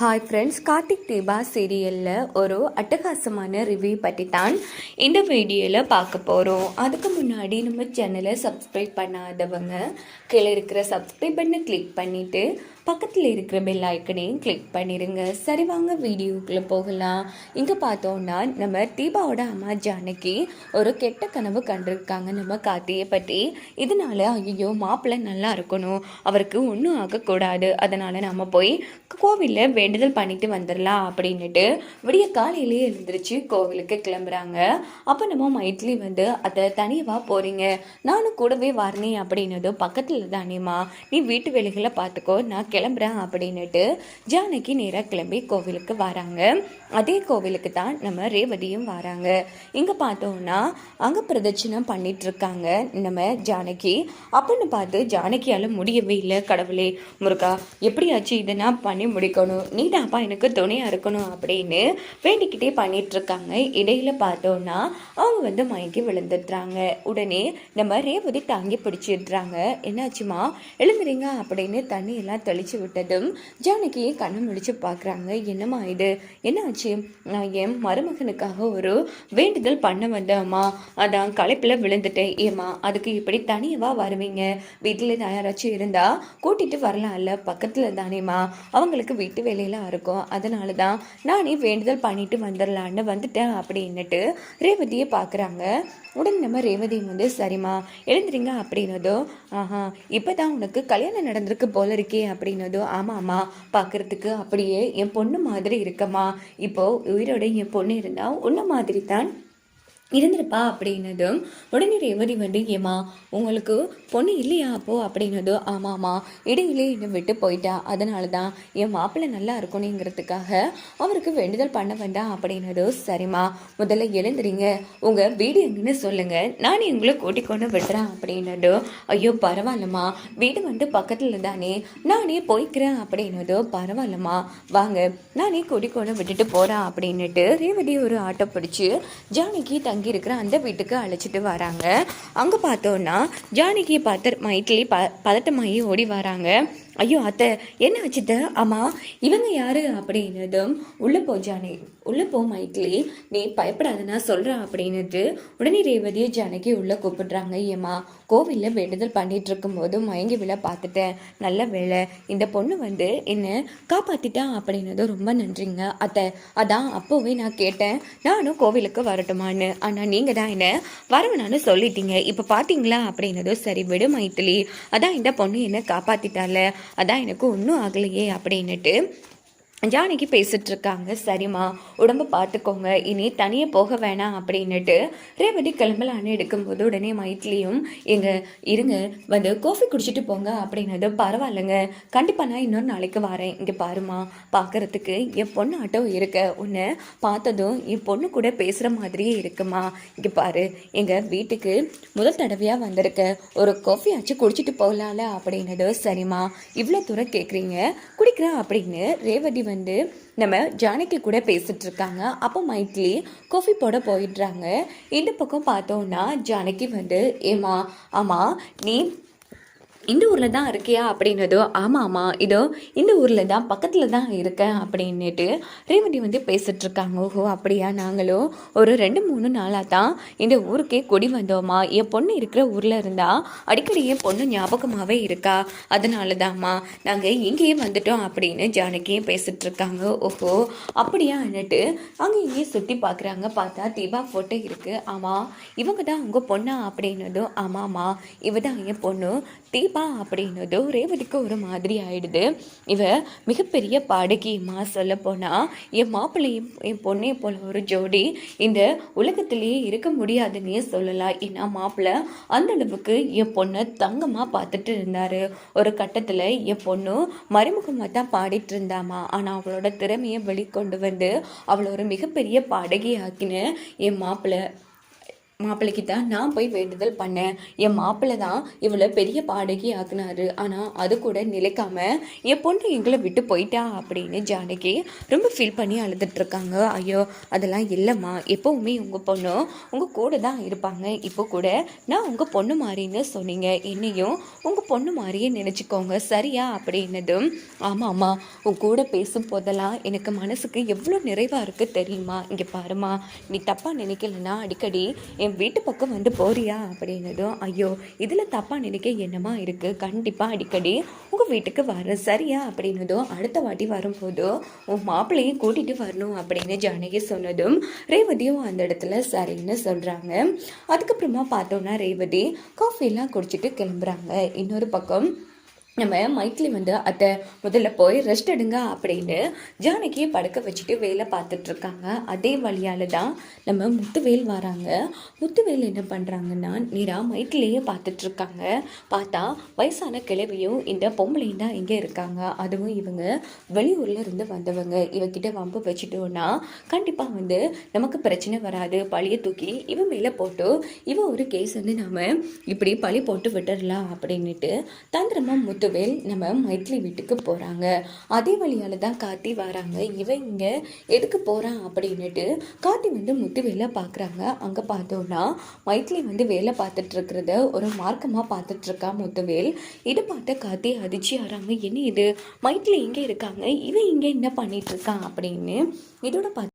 Hi friends Karthik Deepa சீரியலில் ஒரு அட்டகாசமான ரிவ்யூ பற்றி தான் இந்த வீடியோவில் பார்க்க போகிறோம் அதுக்கு முன்னாடி நம்ம சேனலை சப்ஸ்கிரைப் பண்ணாதவங்க கீழே இருக்கிற சப்ஸ்கிரைப் பண்ணை கிளிக் பண்ணிவிட்டு பக்கத்தில் இருக்கிற பெல் ஐக்கனையும் கிளிக் பண்ணிடுங்க சரி வாங்க வீடியோக்குள்ளே போகலாம். இங்கே பார்த்தோன்னா நம்ம தீபாவோட அம்மா ஜானகி ஒரு கெட்ட கனவு கண்டிருக்காங்க நம்ம கார்த்தியை பற்றி இதனால ஐயோ மாப்பிள்ளை நல்லா இருக்கணும். அவருக்கு ஒன்றும் ஆகக்கூடாது. அதனால் நம்ம போய் கோவிலில் வேண்டுதல் பண்ணிட்டு வந்துடலாம் அப்படின்னுட்டு விடிய காலையிலேயே எழுந்திரிச்சு கோவிலுக்கு கிளம்புறாங்க. அப்போ நம்ம மைட்லி வந்து அதை தனியவா போகிறீங்க நானும் கூடவே வரனே அப்படின்னதும் பக்கத்தில் தானேம்மா நீ வீட்டு வேலைகளை பார்த்துக்கோ நான் கிளம்புறேன் அப்படின்னுட்டு ஜானகி நேராக கிளம்பி கோவிலுக்கு வராங்க. அதே கோவிலுக்கு தான் நம்ம ரேவதியும் வராங்க. இங்கே பார்த்தோம்னா அங்கே பிரதட்சணம் பண்ணிட்டு இருக்காங்க நம்ம ஜானகி. அப்படின்னு பார்த்து ஜானகியால் முடியவே இல்லை கடவுளே. முருகா எப்படியாச்சும் இதை நான் பண்ணி முடிக்கணும். நீ எனக்கு துணையாக இருக்கணும் அப்படின்னு வேண்டிக்கிட்டே பண்ணிட்டுருக்காங்க. இடையில் பார்த்தோன்னா அவங்க வந்து மயங்கி விழுந்துடுறாங்க. உடனே நம்ம ரேவதி தாங்கி பிடிச்சிடுறாங்க. என்னாச்சுமா? எழுந்துறீங்க? அப்படின்னு தண்ணியெல்லாம் தெளித்து தெளிச்சு விட்டதும் ஜானகி கண்ணை முடிச்சு பார்க்குறாங்க. என்னம்மா இது? என்னாச்சு? நான் என் மருமகனுக்காக ஒரு வேண்டுதல் பண்ண வந்தேம்மா. அதான் களைப்பில் விழுந்துட்டேன். ஏம்மா அதுக்கு இப்படி தனியவா வருவீங்க? வீட்டில் யாராச்சும் இருந்தால் கூட்டிகிட்டு வரலாம்ல. பக்கத்தில் தானேம்மா. அவங்களுக்கு வீட்டு வேலையெல்லாம் இருக்கும். அதனால தான் நானே வேண்டுதல் பண்ணிட்டு வந்துடலான்னு வந்துட்டேன் அப்படின்னுட்டு ரேவதியை பார்க்குறாங்க உடனே நம்ம ரேவதி வந்து சரிம்மா எழுந்துறீங்க அப்படின்னதோ ஆஹா இப்போ தான் உனக்கு கல்யாணம் நடந்திருக்கு போல இருக்கே அப்படின்னதோ ஆமாம்மா பார்க்கறதுக்கு அப்படியே என் பொண்ணு மாதிரி இருக்கம்மா. இப்போது உயிரோட என் பொண்ணு இருந்தால் உன்ன மாதிரி தான் இருந்திருப்பா அப்படின்னதும் உடனே ரேவதி வந்து ஏமா உங்களுக்கு பொண்ணு இல்லையா அப்போ? அப்படின்னதும் ஆமாம்மா இடையிலே என்னை விட்டு போயிட்டா. அதனால தான் என் மாப்பிள்ளை நல்லா இருக்கணுங்கிறதுக்காக அவருக்கு வேண்டுதல் பண்ண வேண்டாம் அப்படின்னதோ சரிம்மா முதல்ல எழுந்துறீங்க உங்கள் வீடு எங்கன்னு சொல்லுங்கள் நானே உங்களை கூட்டிக்கொண்டு விடுறேன். அப்படின்னதோ ஐயோ பரவாயில்லம்மா. வீடு வந்து பக்கத்தில் தானே நானே போய்க்கிறேன். அப்படின்னதோ பரவாயில்லம்மா. வாங்க. நானே கூட்டிக்கொண்டு விட்டுட்டு போகிறேன் அப்படின்னுட்டு ரேவதி ஒரு ஆட்டோ பிடிச்சி ஜானகி தங்கி இருக்கிற அந்த வீட்டுக்கு அழைச்சிட்டு வராங்க. அங்கே பார்த்தோன்னா ஜானகியை பார்த்து மைட்லி ப பதட்டமாகி ஓடி வராங்க. ஐயோ அத்தை என்ன ஆச்சுத்த? ஆமாம் இவங்க யாரு அப்படின்னதும் உள்ளே போ ஜானகி. உள்ளே போ மைக்லி நீ பயப்படாத நான் சொல்கிறேன் அப்படின்னுட்டு உடனே ரேவதியை ஜானகி உள்ளே கூப்பிடுறாங்க. ஏம்மா கோவிலில் வேண்டுதல் பண்ணிகிட்டு இருக்கும்போது மயங்கி விழ பார்த்துட்டேன் நல்ல வேலை இந்த பொண்ணு வந்து என்னை காப்பாற்றிட்டா அப்படின்னதும் ரொம்ப நன்றிங்க. அத்தை அதான் அப்போவே நான் கேட்டேன். நானும் கோவிலுக்கு வரட்டுமான்னு. ஆனால் நீங்கள் தான் என்ன வரவேணான்னு சொல்லிட்டீங்க. இப்போ பார்த்தீங்களா அப்படின்னதும் சரி விடு மைத்திலி அதான் இந்த பொண்ணு என்னை காப்பாற்றிட்டால அதான் எனக்கு ஒன்றும் ஆகலையே அப்படின்னுட்டு ஜானகி பேசிட்டு இருக்காங்க சரிம்மா உடம்ப பார்த்துக்கோங்க இனி தனியே போக வேணாம் அப்படின்னுட்டு ரேவதி கிளம்பலான்னு எடுக்கும்போது உடனே மைட்லியும் எங்க இருங்க வந்து காஃபி குடிச்சிட்டு போங்க அப்படின்னது பரவாயில்லைங்க கண்டிப்பாக நான் இன்னொரு நாளைக்கு வரேன் இங்கே பாருமா பார்க்கறதுக்கு என் பொண்ணு ஆட்டோ இருக்க உன்னை பார்த்ததும் என் பொண்ணு கூட பேசுகிற மாதிரியே இருக்குமா இங்கே பாரு எங்கள் வீட்டுக்கு முதல் தடவையாக வந்திருக்க ஒரு காஃபி ஆச்சு குடிச்சிட்டு போகலால அப்படின்னது சரிம்மா இவ்வளோ தூரம் கேட்குறீங்க குடிக்கிறேன் அப்படின்னு ரேவதி வந்து நம்ம ஜானகி கூட பேசிட்டு இருக்காங்க அப்போ மைட்லி காஃபி போட போயிடுறாங்க. இந்த பக்கம் பார்த்தோன்னா ஜானகி வந்து ஏமா ஆமாம் நீ இந்த ஊரில் தான் இருக்கியா அப்படின்னதோ ஆமாம் ஆமாம் இதோ இந்த ஊரில் தான் பக்கத்தில் தான் இருக்கேன் அப்படின்னுட்டு ரேவதி வந்து பேசிகிட்ருக்காங்க ஓஹோ அப்படியா? நாங்களும் ஒரு ரெண்டு மூணு நாளாக தான் இந்த ஊருக்கே கொடி வந்தோமா? என் பொண்ணு இருக்கிற ஊரில் இருந்தால் அடிக்கடி என் பொண்ணு ஞாபகமாகவே இருக்கா? அதனால தான்மா நாங்கள் இங்கேயே வந்துட்டோம் அப்படின்னு ஜானகியும் பேசிகிட்ருக்காங்க ஓஹோ அப்படியான்னுட்டு அங்கே இங்கேயே சுற்றி பார்க்குறாங்க பார்த்தா தீபா ஃபோட்டோ இருக்குது ஆமாம் இவங்க தான் உங்கள் பொண்ணா அப்படின்னதும் ஆமாம்மா இவ தான் என் பொண்ணு. தீபா அப்படின்னதும் ரேவதிக்கு ஒரு மாதிரி ஆயிடுது. இவ மிகப்பெரிய பாடகியம்மா சொல்ல போனால் என் மாப்பிள்ளையும் என் பொண்ணையும் போல ஒரு ஜோடி இந்த உலகத்திலேயே இருக்க முடியாதுன்னே சொல்லலாம் ஏன்னா மாப்பிள்ளை அந்த அளவுக்கு என் பொண்ணை தங்கமாக பார்த்துட்டு இருந்தார். ஒரு கட்டத்தில் என் பொண்ணு மறைமுகமாக தான் பாடிட்டு இருந்தாமா. ஆனால் அவளோட திறமையை வெளிக்கொண்டு வந்து அவளை ஒரு மிகப்பெரிய பாடகி ஆக்கின என் மாப்பிள்ளை. மாப்பிள்ளைக்கு தான் நான் போய் வேண்டுதல் பண்ணேன். என் மாப்பிள்ளை தான் இவளை பெரிய பாடகி ஆக்குனாரு. ஆனால் அது கூட நிலைக்காம என் பொண்ணு எங்களை விட்டு போயிட்டா? அப்படின்னு ஜானகி ரொம்ப ஃபீல் பண்ணி அழுதுட்ருக்காங்க ஐயோ அதெல்லாம் இல்லைம்மா. எப்போவுமே உங்கள் பொண்ணு உங்கள் கூட தான் இருப்பாங்க. இப்போ கூட நான் உங்கள் பொண்ணு மாதிரின்னு சொன்னீங்க. என்னையும் உங்கள் பொண்ணு மாதிரியே நினச்சிக்கோங்க. சரியா? அப்படின்னதும் ஆமாம் ஆமாம் உன் கூட பேசும் போதெல்லாம் எனக்கு மனசுக்கு எவ்வளோ நிறைவாக இருக்குது தெரியுமா? இங்கே பாருமா நீ தப்பாக நினைக்கலன்னா அடிக்கடி என் வீட்டு பக்கம் வந்து போறியா அப்படின்னதும் ஐயோ இதில் தப்பாக நினைக்க என்னமா இருக்குது கண்டிப்பாக அடிக்கடி உங்கள் வீட்டுக்கு வரேன் சரியா? அப்படின்னதும் அடுத்த வாட்டி வரும்போது உன் மாப்பிள்ளையும் கூட்டிகிட்டு வரணும் அப்படின்னு ஜானகி சொன்னதும் ரேவதியும் அந்த இடத்துல சரின்னு சொல்கிறாங்க அதுக்கப்புறமா பார்த்தோன்னா ரேவதி காஃபிலாம் குடிச்சிட்டு கிளம்புறாங்க. இன்னொரு பக்கம் நம்ம மைக்லி வந்து அத்தை முதல்ல போய் ரெஸ்ட் எடுங்க அப்படின்னு ஜானகியை படுக்க வச்சுட்டு வேலை பார்த்துட்ருக்காங்க அதே வழியால் தான் நம்ம முத்துவேல் வராங்க. முத்துவேல் என்ன பண்ணுறாங்கன்னா நீரா மைக்கிலேயே பார்த்துட்ருக்காங்க பார்த்தா வயசான கிழவியும் இந்த பொம்பளையும் தான் இங்கே இருக்காங்க. அதுவும் இவங்க வெளியூரில் இருந்து வந்தவங்க. இவகிட்ட வம்பு வச்சுட்டோன்னா கண்டிப்பாக வந்து நமக்கு பிரச்சனை வராது. பழியை தூக்கி இவன் மேலே போட்டு இவன் ஒரு கேஸ் வந்து நாம் இப்படி பழி போட்டு விட்டுடலாம் தந்திரமாக முத்து முத்துவேல் நம்ம மைத்லி வீட்டுக்கு போகிறாங்க அதே வழியால் தான் காத்தி வராங்க. இவன் இங்கே எதுக்கு போகிறான் அப்படின்னுட்டு காத்தி வந்து முத்துவேலை பார்க்குறாங்க அங்கே பார்த்தோன்னா மைத்லி வந்து வேலை பார்த்துட்ருக்கிறத ஒரு மார்க்கமாக பார்த்துட்ருக்கா முத்துவேல். இதை பார்த்த காத்தி அதிர்ச்சி ஆறாங்க. என்ன இது? மைத்லி இங்கே இருக்காங்க. இவன் இங்கே என்ன பண்ணிட்டு இருக்கான் அப்படின்னு இதோட பார்த்து